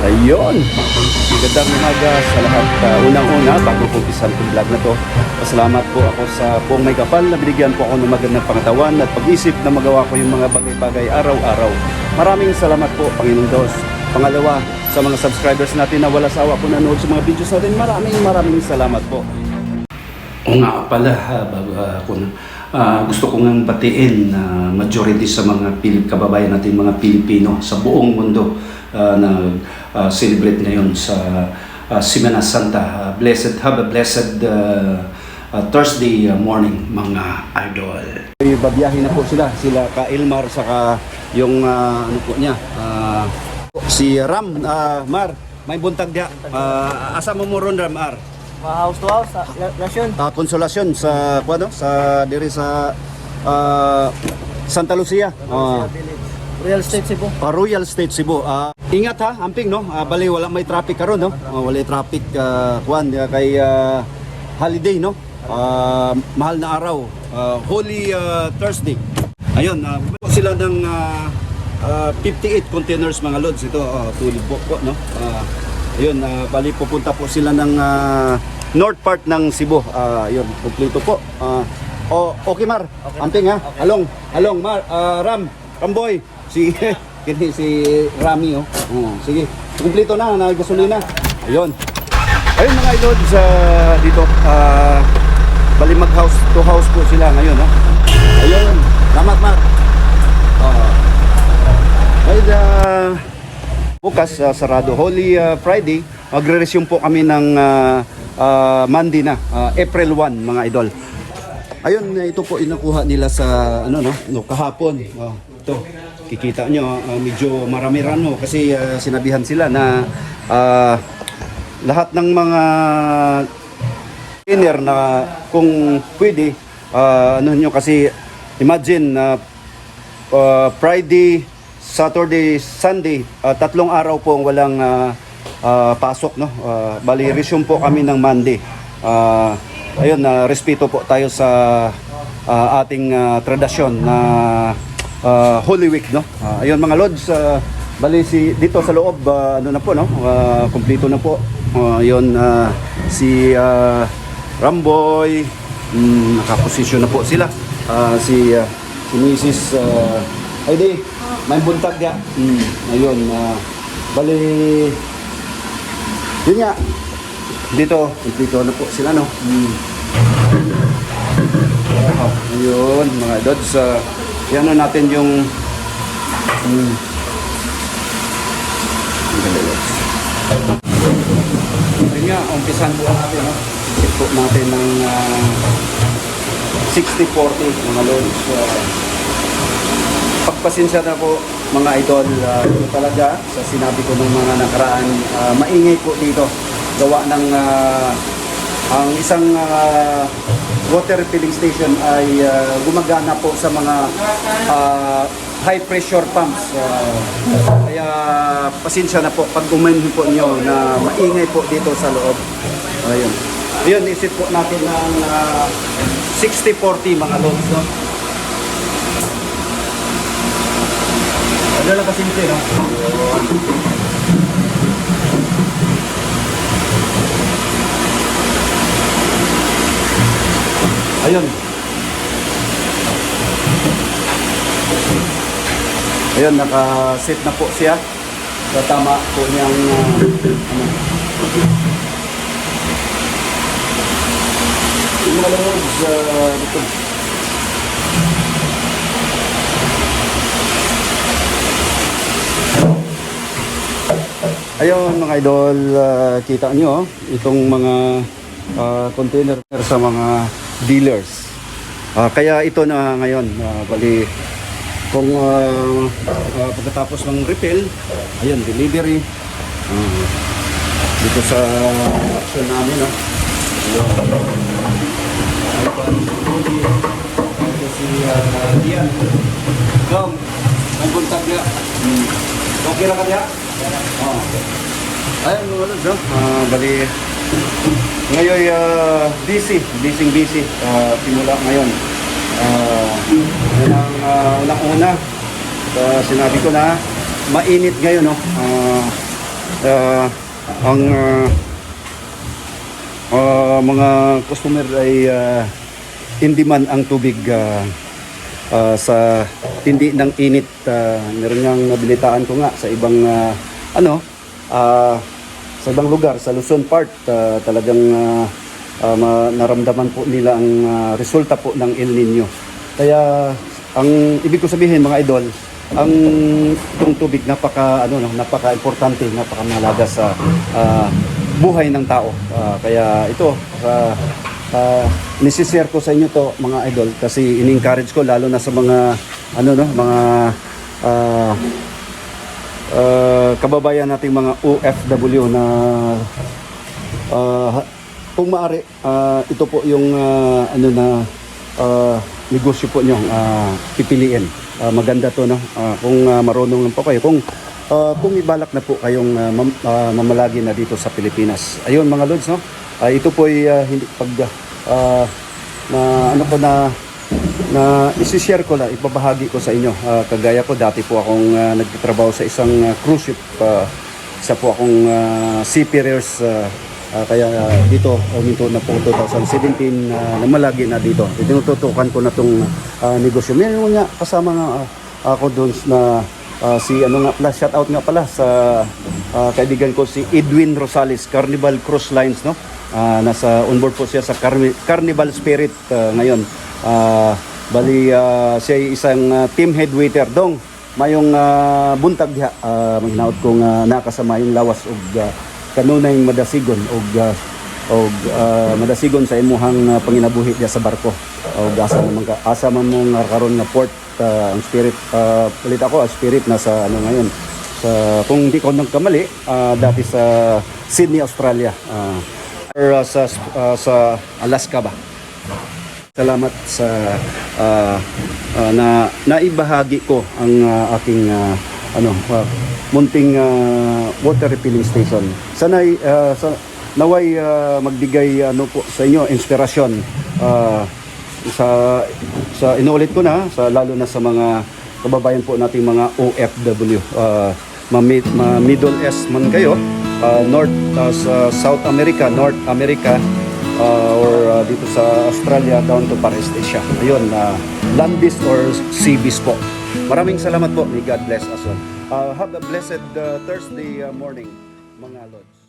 Ayun. Magandang umaga sa lahat. Uh, Unang-una, bago ko umpisan itong vlog na to, pasalamat po ako sa buong may kapal na binigyan po ako ng magandang pangatawan at pag-isip na magawa ko yung mga bagay-bagay araw-araw. Maraming salamat po, Panginoong Diyos. Pangalawa, sa mga subscribers natin na wala sawa po nanood sa mga videos natin, maraming maraming salamat po. O nga pala, ha, bago ako na, ah, gusto ko nga batiin na majority sa mga Pilip kababayan natin, mga Pilipino sa buong mundo ah, na ah, celebrate ngayon sa ah, Semana Santa. Ah, blessed, have a blessed ah, ah, Thursday ah, morning, mga idol. Babiyahin na po sila, sila ka Ilmar, saka yung ah, ano po niya, ah, si Ram, ah, Mar, may buntag dia. Ah, asa mo mo ron, Ram, Mar? House to house, sa relasyon. uh, konsolasyon sa kuano sa diri sa ah, Santa Lucia. Ah, Real estate Cebu. ah, Royal State Cebu. Ah, ingat ha, amping no. Ah, bali wala may traffic karon no. Ah, wala traffic ah, kuan ah, kay ah, holiday no. Ah, mahal na araw. Ah, Holy ah, Thursday. Ayun, ah, sila ng ah, ah, 58 containers mga loads ito. ah, tulid po po no. Ah, ayun, ah, bali pupunta po sila ng ah, north part ng Cebu. Ah, ayun, kumpleto po. Ah, oh, okay Mar. Amping ha. Along, along Mar, ah, Ram, Ramboy. Si kini si Rami oh. Oh, sige. Kumpleto na na gasolina. Ayun. Ayun mga idol sa dito ah bali mag house to house po sila ngayon no. Ayun. Salamat Mar. Ah. ay ah, bukas ah, sarado Holy ah, Friday magre-resume po kami ng ah, ah, Monday na ah, April 1 mga idol. Ayun, ito po inakuha nila sa ano no, no kahapon. Oh, ito. Kikita nyo, ah, medyo marami-rano kasi ah, sinabihan sila na ah, lahat ng mga dinner na kung pwede ah, ano nyo kasi imagine na ah, Friday, Saturday, Sunday, ah, tatlong araw po ang walang ah, ah, pasok no. Ah, bali resume po kami ng Monday. Ah, ayun na respeto po tayo sa ah, ating ah, tradisyon na ah, Holy Week no. Ah, ayun mga lods, ah, bali si dito sa loob ah, ano na po no, ah, kumpleto na po. Ah, ayun ah, si ah, Ramboy, mm, nakaposisyon na po sila. Ah, si ah, si Mrs. Uh, ay may buntag niya. Mm, ayun, ah, bali, yun nga, dito, dito na po sila, no? Mm. Oh, ayun, mga dods, uh, yan na natin yung, mm, ang ganda, dods. Yun nga, umpisan po natin, no? Isip po natin ng ah, 60-40, mga lods. Uh, pagpasensya na po mga idol uh, talaga sa sinabi ko ng mga nakaraan uh, maingay po dito gawa ng uh, ang isang uh, water filling station ay uh, gumagana po sa mga uh, high pressure pumps uh, kaya pasensya na po pag umanin po nyo na maingay po dito sa loob ayun ayun isip po natin ng uh, 60-40 mga loads no? Ano lang kasi ito, no? Ayun. Ayun, naka-set na po siya. Sa tama po niyang uh, ano. Yung uh. Ayun mga idol, ah, kita nyo oh, itong mga ah, container sa mga dealers. Ah, kaya ito na ngayon, ah, bali kung ah, ah, pagkatapos ng refill, ayun, delivery. Ah, dito sa action namin, no? Ito si uh, Dian. Dom, may kontak niya. Okay lang ka niya? Oh. Ayun, lods, no? Ah, bali, ngayon, uh, busy, busy, busy. Ah, simula ngayon. Ah, yun ang uh, unang-una. Ah, sinabi ko na, mainit ngayon, no? Ah, ah, ang ah, ah, mga customer ay ah, hindi man ang tubig ah, ah, sa tindi ng init. ah, meron ngang nabilitaan ko nga sa ibang ah, ano ah, sa ibang lugar sa Luzon part ah, talagang ah, ma- naramdaman po nila ang ah, resulta po ng El Nino. Kaya ang ibig ko sabihin mga idol, ang itong tubig napaka ano no, napaka-importante, napaka-mahalaga sa ah, buhay ng tao. Ah, kaya ito uh, uh, nisishare ko sa inyo to mga idol kasi in-encourage ko lalo na sa mga ano no, mga ah, ah, kababayan nating mga OFW na Ah, kung maaari, ah, ito po yung ah, ano na ah, negosyo po nyo ah, pipiliin. Ah, maganda to no. Ah, kung ah, marunong lang po kayo, kung ah, kung ibalak na po kayong ah, mam- ah, mamalagi na dito sa Pilipinas. Ayun mga lods no. Ah, ito po ay ah, hindi pag ah, na ano ko na na isi-share ko lang, ipabahagi ko sa inyo. Ah, kagaya ko, dati po akong ah, nagtatrabaho sa isang ah, cruise ship. ah, isa po akong uh, seafarers. ah, ah, kaya ah, dito, uminto na po 2017 uh, na malagi na dito. Tinututukan ko na itong negosyo. Meron nga kasama nga ah, ako doon na ah, si ano nga pala, shout out nga pala sa ah, kaibigan ko si Edwin Rosales, Carnival Cruise Lines, no? Ah, nasa onboard po siya sa Carni- Carnival Spirit ah, ngayon. Ah, bali ah, siya isang ah, team head waiter dong. Mayong ah, buntag diha uh, maghinaot kong uh, nakasama yung lawas og ah, kanunay madasigon og ah, og ah, madasigon sa imuhang ah, panginabuhi diya sa barko. Og asa man ka asa man mo nga karon nga port ah, ang spirit uh, palit ako ang spirit na sa ano ngayon sa kung di ko nagkamali ah, dati sa Sydney, Australia. ah, or ah, sa ah, sa Alaska ba. Salamat sa ah, ah, na naibahagi ko ang ah, aking ah, ano ah, munting ah, water refilling station. Sana sa naway ah, magbigay ano po sa inyo inspirasyon ah, sa sa inuulit ko na sa lalo na sa mga kababayan po nating mga OFW uh, ma, ma Middle East man kayo ah, North ah, sa South America North America uh, or uh, dito sa Australia down to Asia. Ayun, uh, land beast or sea beast po. Maraming salamat po. May God bless us all. Uh, have a blessed uh, Thursday uh, morning, mga lords.